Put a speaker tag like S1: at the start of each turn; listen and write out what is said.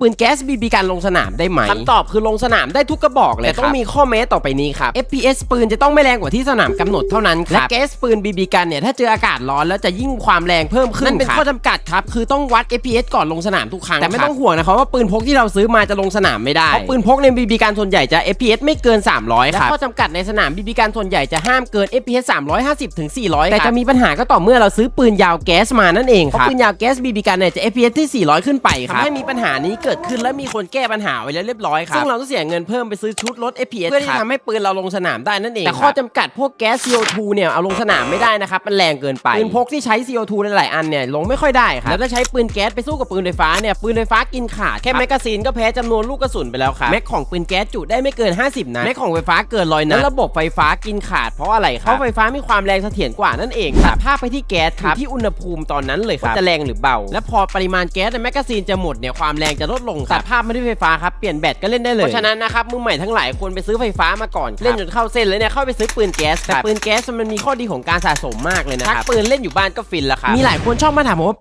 S1: ปืนแก๊สบีบีกันลงสนามได้ไหมคำตอบคือลงสนามได้ทุกกระบอกเลยแต่ต้องมีข้อแม้ต่อไปนี้ครับ FPS ปืนจะต้องไม่แรงกว่าที่สนามกำหนดเท่านั้นครับและแก๊สปืนบีบีกันเนี่ยถ้าเจออากาศร้อนแล้วจะยิ่งความแรงเพิ่มขึ้นนั่นเป็นข้อจำกัดครับคือต้องวัด FPS ก่อนลงสนามทุกครั้งแต่ไม่ต้องห่วงนะครับว่าปืนพกที่เราซื้อมาจะลงสนามไม่ได้เพราะปืนพกในบีบีกันส่วนใหญ่จะ FPS ไม่เกิน 300ครับและข้อจำกัดในสนามบีบีกันส่วนใหญ่จะห้ามเกิน FPS 350ถึง400แต่จะมีปัญหาก็ต่อเมื่อเราซื้อปืนยาวแก๊สมานั่นเองครับเพราะปืนยาวแก๊สบีบีกันเนี่ยจะ FPS ที่ 400 ขึ้นไปครับทำให้มีปัญหานี้เกิดขึ้นและมีคนแก้ปัญหาไว้แล้วเรียบร้อยครับซึ่งเราต้องเสียเงินเพิ่มไปซื้อชุดลด FPS เพื่อที่จะทำให้ปืนเราลงสนามได้นั่นเองแต่ข้อจำกัดพวกแก๊ส CO2 เนี่ยเอาลงสนามไม่ได้นะครับมันแรงเกินไปปืนพกที่ใช้ CO2 หลายๆอันเนี่ยลงไม่ค่อยได้ครับแล้วถ้าใช้ปืนแก๊สไปสู้กับปืนไฟฟ้าเนี่ยปืนไฟฟ้ากินขาดแค่แมกกาซีนก็แพ้จำนวนลูกกระสุนไปแล้วครับแม็กของปืนแก๊สจุได้ไม่เกิน 50นัดแม็กของไฟฟ้าเกินร้อยนัดแล้วระบบไฟฟ้ากินขาดเพราะอะไรครับเพราะไฟฟ้ามีความแรงเสถียรกว่านั่นเองครับภาพไปที่แก๊สครับที่อุณหภูมิตอนนั้นเลยครับว่าจะแรงหรือเบา และพอปริมาณแก๊สในแมกกาซีนจะหมดเนี่ยความแรงจะลดลงครับตัดภาพมาที่ไฟฟ้าครับเปลี่ยนแบตก็เล่นได้เลยเพราะฉะนั้นนะครับมือใหม่ทั้งหลายควรไปซื้อไฟฟ้ามาก่อนเล่นจนเข้าเส้นแล้วเนี่ยเข้าไปซื้อปืนแก๊สแต่ปืนแก๊สมันมีข้อดีของการสะสมมากเลยนะครับปืนเล่นอยู่บ้านก็ฟินแล้วครับมีหลายคนชอบมาถามผมว่า